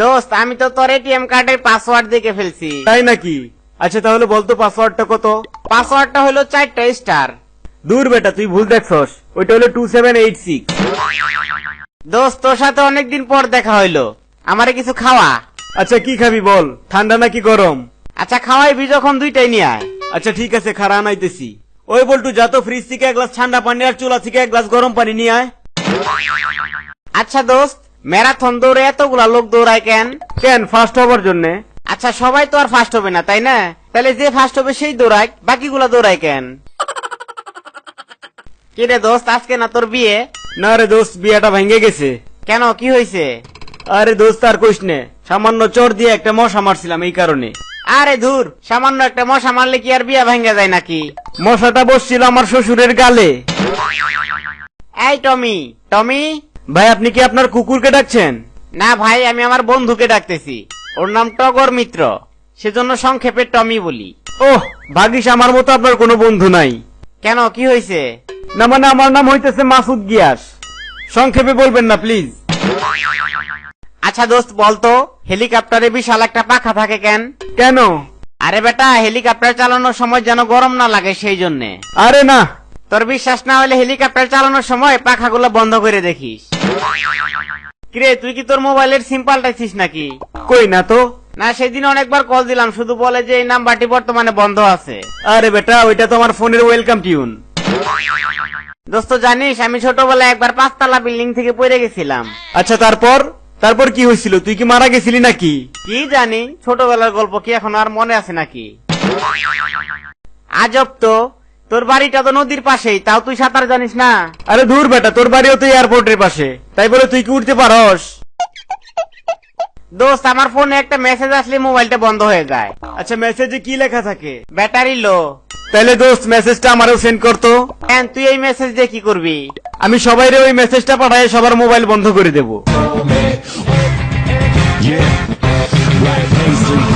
দোস্ত আমি তো তোর এটিএম কার্ডের পাসওয়ার্ড দেখে ফেলছি। তাই নাকি? আচ্ছা তাহলে বলতো পাসওয়ার্ডটা কত? পাসওয়ার্ডটা হলো চারটা স্টার দূর বেটা তুই ভুল দেখছস। ওইটা হলো টু সেভেন এইট সিক্স দোস্ত তোর সাথে অনেকদিন পর দেখা হইল। আমারে কিছু খাওয়া। আচ্ছা কি খাবি বল? ঠান্ডা নাকি গরম? আচ্ছা খাওয়াইবি যখন দুইটাই নিয়ে আয়। আচ্ছা ঠিক আছে খারা আনাইতেছি। ওই বলটু যা তো ফ্রিজ থেকে এক গ্লাস ঠান্ডা পানি আর চুলা থেকে এক গ্লাস গরম পানি নিয়ে আয়। আচ্ছা দোস্ত ম্যারাথন দৌড়ে এতগুলা লোক দৌড়ায় কেন? কেন? ফার্স্ট হবার জন্য। আচ্ছা সবাই তো আর ফার্স্ট হবে না তাই না? তাহলে যে ফার্স্ট হবে সেই দৌড়ায় বাকিগুলা দৌড়ায় কেন? কিরে দোস্ত আজকে না তোর বিয়ে? না রে দোস্ত বিয়াটা ভেঙে গেছে। কেন কি হয়েছে? আরে দোস্ত আর কইস নে সামান্য চোর দিয়ে একটা মশা মারছিলাম এই কারণে। আরে ধুর সামান্য একটা মশা মারলে কি আর বিয়া ভাঙ্গা যায় নাকি? মশাটা বসছিল আমার শ্বশুরের গালে। এই টমি টমি ভাই আপনি কি আপনার কুকুরকে ডাকছেন? না ভাই আমি আমার বন্ধুকে ডাকতেছি। ওর নাম টগর মিত্র। সেজন্য সংক্ষেপে টমি বলি। ওহ ভাগিস আমার মতো আপনার কোনো বন্ধু নাই। কেন কি হয়েছে? না মানে আমার নাম হইতেছে মাসুদ গিয়াস। সংক্ষেপে বলবেন না প্লিজ। আচ্ছা দোস্ত বলতো হেলিকপ্টারে বিশাল একটা পাখা থাকে কেন? কেন? আরে বেটা হেলিকপ্টার চালানোর সময় যেন গরম না লাগে সেই জন্যে। আরে না। তোর বিশ্বাস না হলে হেলিকপ্টার চালানোর সময় পাখাগুলো বন্ধ করে দেখিস। কিরে তুই কি তোর মোবাইলের সিম পাল্টাইছিস নাকি? কই না তো। না সেদিন অনেকবার কল দিলাম শুধু বলে যে এই নাম্বারটি বর্তমানে বন্ধ আছে। আরে বেটা ওইটা তো আমার ফোনের ওয়েলকাম টিউন দোস্ত জানিস আমি ছোটবেলায় একবার পাঁচতলা বিল্ডিং থেকে পড়ে গেছিলাম। আচ্ছা তারপর? তারপর কি হয়েছিল? তুই কি মারা গেছিলি নাকি? কি জানি ছোটবেলার গল্প কি এখন আর মনে আছে নাকি? আজব তো। তোর বাড়িটা তো নদীর পাশেই তাও তুই সাঁতার জানিস না? আরে দূর বেটা তোর বাড়িও তো এয়ারপোর্টের পাশে। তাই বলে তুই কি উঠতে পারস? দোস্ত আমার ফোনে একটা মেসেজ আসলে মোবাইলটা বন্ধ হয়ে যায়। আচ্ছা মেসেজে কি লেখা থাকে? Battery low. তাহলে দোস্ত মেসেজটা আমারও সেন্ড করতো কেন তুই এই মেসেজ দিয়ে কি করবি? আমি সবাইরে ওই মেসেজটা পাঠায় সবার মোবাইল বন্ধ করে দেবো। Yeah.